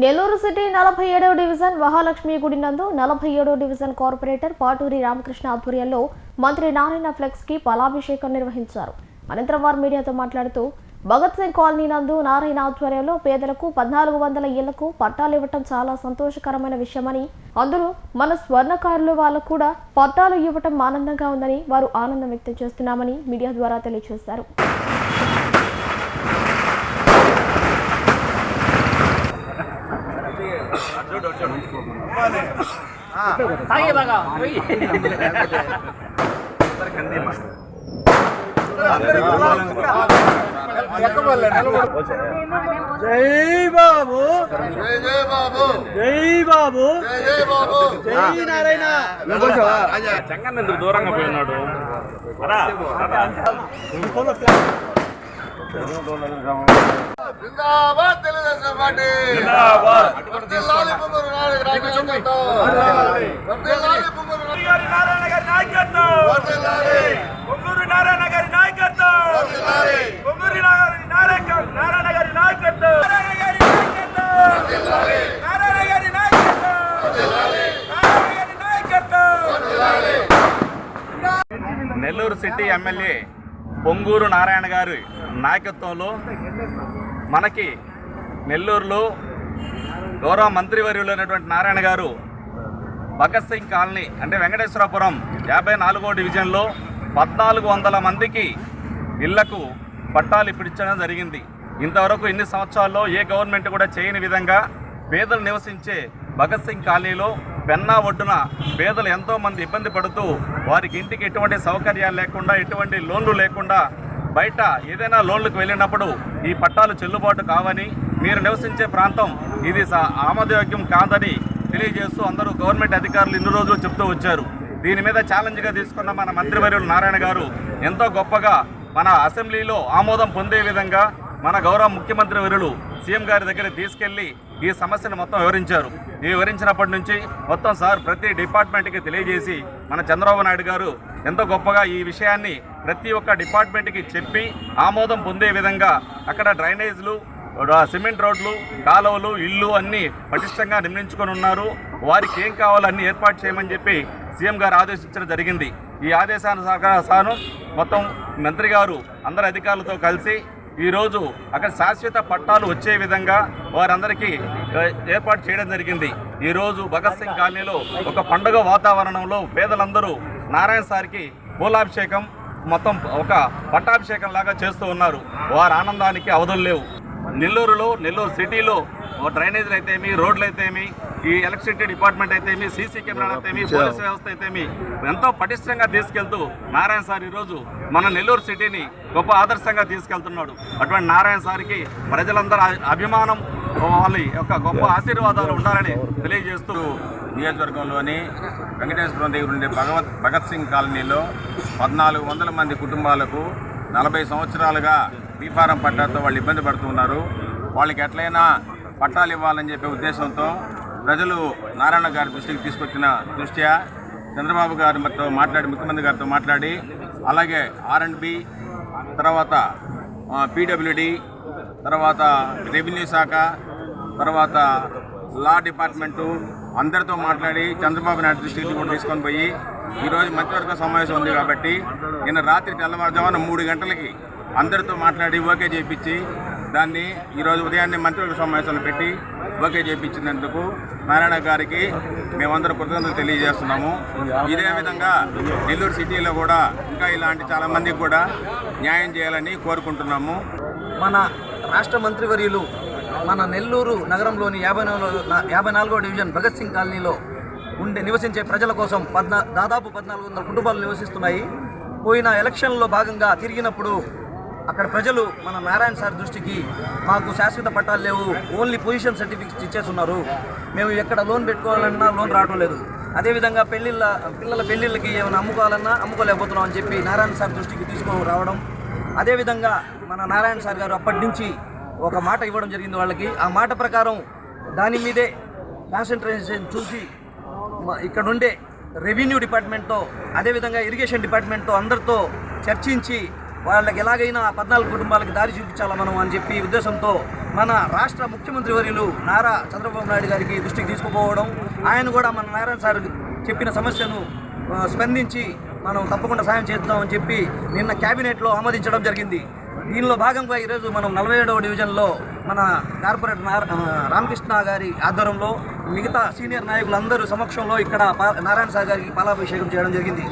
Nellore city నలభై ఏడవ division Mahalakshmi గుడి నందు నలభై ఏడవ డివిజన్ కార్పొరేటర్ పాటూరి రామకృష్ణ ఆధ్వర్యంలో మంత్రి నారాయణ ఫ్లెక్స్కి ఫలాభిషేకం నిర్వహించారు. అనంతరం వారు మీడియాతో మాట్లాడుతూ భగత్ సింగ్ కాలనీ నందు నారాయణ ఆధ్వర్యంలో పేదలకు పద్నాలుగు వందల ఇళ్ళకు పట్టాలు ఇవ్వటం చాలా సంతోషకరమైన విషయమని అందులో మన స్వర్ణకారులు వాళ్ళకు కూడా పట్టాలు ఇవ్వటం ఆనందంగా ఉందని వారు ఆనందం వ్యక్తం చేస్తున్నామని మీడియా ద్వారా తెలియజేశారు. జై బాబు. జై జై బాబు జై బాబు జై జై బాబు జై నారాయణ చెంగన్న దూరంగా పోయినాడు తెలుగుదేశం పార్టీ. నారాయణ గారి నాయకత్వం. వర్ధిల్లాలి. పొంగూరు నారాయణ గారి నాయకత్వం. వర్ధిల్లాలి. పొంగూరు నారాయణ నారాయణ నారాయణ గారి నాయకత్వం. నారాయణ గారి నాయకత్వం. నారాయణ గారి నాయకత్వం. నారాయణ గారి నాయకత్వం. నెల్లూరు సిటీ ఎమ్మెల్యే పొంగూరు నారాయణ గారి నాయకత్వంలో మనకి నెల్లూరులో గౌరవ మంత్రివర్యులైనటువంటి నారాయణ గారు భగత్ సింగ్ కాలనీ అంటే వెంకటేశ్వరపురం యాభై నాలుగో డివిజన్లో పద్నాలుగు వందల మందికి ఇళ్ళకు పట్టాలు ఇప్పించడం జరిగింది. ఇంతవరకు ఇన్ని సంవత్సరాల్లో ఏ గవర్నమెంట్ కూడా చేయని విధంగా పేదలు నివసించే భగత్ సింగ్ కాలనీలో పెన్నా ఒడ్డున పేదలు ఎంతోమంది ఇబ్బంది పడుతూ వారికి ఇంటికి ఎటువంటి సౌకర్యాలు లేకుండా ఎటువంటి లోన్లు లేకుండా బయట ఏదైనా లోన్లకు వెళ్ళినప్పుడు ఈ పట్టాలు చెల్లుబాటు కావని మీరు నివసించే ప్రాంతం. ఇది స- ఆమోదయోగ్యం కాదని తెలియజేస్తూ అందరూ గవర్నమెంట్ అధికారులు ఇన్ని రోజులు చెప్తూ వచ్చారు. దీని మీద ఛాలెంజ్గా తీసుకున్న మన మంత్రివర్యులు నారాయణ గారు ఎంతో గొప్పగా మన అసెంబ్లీలో ఆమోదం పొందే విధంగా మన గౌరవ ముఖ్యమంత్రి వర్యులు సీఎం గారి దగ్గర తీసుకెళ్ళి ఈ సమస్యను మొత్తం వివరించారు. వివరించినప్పటి నుంచి మొత్తం సార్ ప్రతి డిపార్ట్మెంట్కి తెలియజేసి మన చంద్రబాబు నాయుడు గారు ఎంతో గొప్పగా ఈ విషయాన్ని ప్రతి ఒక్క డిపార్ట్మెంట్కి చెప్పి ఆమోదం పొందే విధంగా అక్కడ డ్రైనేజ్లు సిమెంట్ రోడ్లు కాలువలు ఇళ్ళు అన్నీ పటిష్టంగా నిర్మించుకొని ఉన్నారు. వారికి ఏం కావాలన్నీ ఏర్పాటు చేయమని చెప్పి సీఎం గారు ఆదేశించడం జరిగింది. ఈ ఆదేశానుసారం మొత్తం మంత్రి గారు అందరి అధికారులతో కలిసి ఈరోజు అక్కడ శాశ్వత పట్టాలు వచ్చే విధంగా వారందరికీ ఏర్పాటు చేయడం జరిగింది. ఈరోజు భగత్ సింగ్ కాలనీలో ఒక పండుగ వాతావరణంలో పేదలందరూ నారాయణ సార్కి పూలాభిషేకం మొత్తం ఒక పట్టాభిషేకం లాగా చేస్తూ ఉన్నారు. వారి ఆనందానికి అవధులు లేవు. నెల్లూరులో నెల్లూరు సిటీలో డ్రైనేజీలు అయితేమి రోడ్లు అయితేమి ఈ ఎలక్ట్రిసిటీ డిపార్ట్మెంట్ అయితేమి సీసీ కెమెరాలు అయితేమి పోలీస్ వ్యవస్థ అయితేమి ఎంతో పటిష్టంగా తీసుకెళ్తూ నారాయణ సార్ ఈరోజు మన నెల్లూరు సిటీని గొప్ప ఆదర్శంగా తీసుకెళ్తున్నాడు. అటువంటి నారాయణ సార్కి ప్రజలందరూ అభిమానం వాళ్ళ యొక్క గొప్ప ఆశీర్వాదాలు ఉండాలని తెలియజేస్తూ నియోజకవర్గంలోని వెంకటేశ్వరం దగ్గర ఉండే భగవత్ భగత్ సింగ్ కాలనీలో పద్నాలుగు వందల మంది కుటుంబాలకు నలభై సంవత్సరాలుగా బీఫారం పట్టాతో వాళ్ళు ఇబ్బంది పడుతున్నారు వాళ్ళకి ఎట్లయినా పట్టాలు ఇవ్వాలని చెప్పే ఉద్దేశంతో ప్రజలు నారాయణ గారి దృష్టికి తీసుకొచ్చిన దృష్ట్యా చంద్రబాబు గారితో మాట్లాడి ముఖ్యమంత్రి గారితో మాట్లాడి అలాగే ఆర్ అండ్ బి తర్వాత పీడబ్ల్యూడి తర్వాత రెవెన్యూ శాఖ తర్వాత లా డిపార్ట్మెంటు అందరితో మాట్లాడి చంద్రబాబు నాయుడు దృష్టికి కూడా తీసుకొని పోయి ఈరోజు మంత్రివర్గ సమావేశం ఉంది కాబట్టి నిన్న రాత్రి తెల్లవారుజామున మూడు గంటలకి అందరితో మాట్లాడి ఓకే చేయించి దాన్ని ఈరోజు ఉదయాన్నే మంత్రివర్గ సమావేశంలో పెట్టి ఓకే చేయించినందుకు నారాయణ గారికి మేమందరం కృతజ్ఞతలు తెలియజేస్తున్నాము. ఇదే విధంగా నెల్లూరు సిటీలో కూడా ఇంకా ఇలాంటి చాలామందికి కూడా న్యాయం చేయాలని కోరుకుంటున్నాము. మన రాష్ట్ర మంత్రివర్యులు మన నెల్లూరు నగరంలోని యాభై నాలుగు యాభై నాలుగో డివిజన్ భగత్ సింగ్ కాలనీలో ఉండే నివసించే ప్రజల కోసం పద్నా దాదాపు పద్నాలుగు వందల కుటుంబాలు నివసిస్తున్నాయి. పోయిన ఎలక్షన్లో భాగంగా తిరిగినప్పుడు అక్కడ ప్రజలు మన నారాయణ సార్ దృష్టికి మాకు శాశ్వత పట్టాలు లేవు ఓన్లీ పొజిషన్ సర్టిఫికెట్స్ ఇచ్చేస్తున్నారు. మేము ఎక్కడ లోన్ పెట్టుకోవాలన్నా లోన్ రావడం లేదు. అదేవిధంగా పెళ్ళిళ్ళ పిల్లల పెళ్ళిళ్ళకి ఏమైనా అమ్ముకోవాలన్నా అమ్ముకోలేకపోతున్నాం అని చెప్పి నారాయణ సార్ దృష్టికి తీసుకొని రావడం అదేవిధంగా మన నారాయణ సార్ గారు అప్పటి నుంచి ఒక మాట ఇవ్వడం జరిగింది వాళ్ళకి. ఆ మాట ప్రకారం దాని మీదే కాన్సన్ట్రేషన్ చూసి ఇక్కడ ఉండే రెవెన్యూ డిపార్ట్మెంట్తో అదేవిధంగా ఇరిగేషన్ డిపార్ట్మెంట్తో అందరితో చర్చించి వాళ్ళకి ఎలాగైనా ఆ పద్నాలుగు కుటుంబాలకి దారి చూపించాలా మనం అని చెప్పి ఉద్దేశంతో మన రాష్ట్ర ముఖ్యమంత్రి వర్యులు నారా చంద్రబాబు నాయుడు గారికి దృష్టికి తీసుకుపోవడం ఆయన కూడా మన నారాయణ సార్ చెప్పిన సమస్యను స్పందించి మనం తప్పకుండా సాయం చేద్దామని చెప్పి నిన్న క్యాబినెట్లో ఆమోదించడం జరిగింది. దీనిలో భాగంగా ఈరోజు మనం నలభై ఏడవ డివిజన్లో మన కార్పొరేటర్ నార- రామకృష్ణ గారి ఆధ్వర్యంలో మిగతా సీనియర్ నాయకులందరూ సమక్షంలో ఇక్కడ నారాయణ సాగర్ గారికి పాలాభిషేకం చేయడం జరిగింది.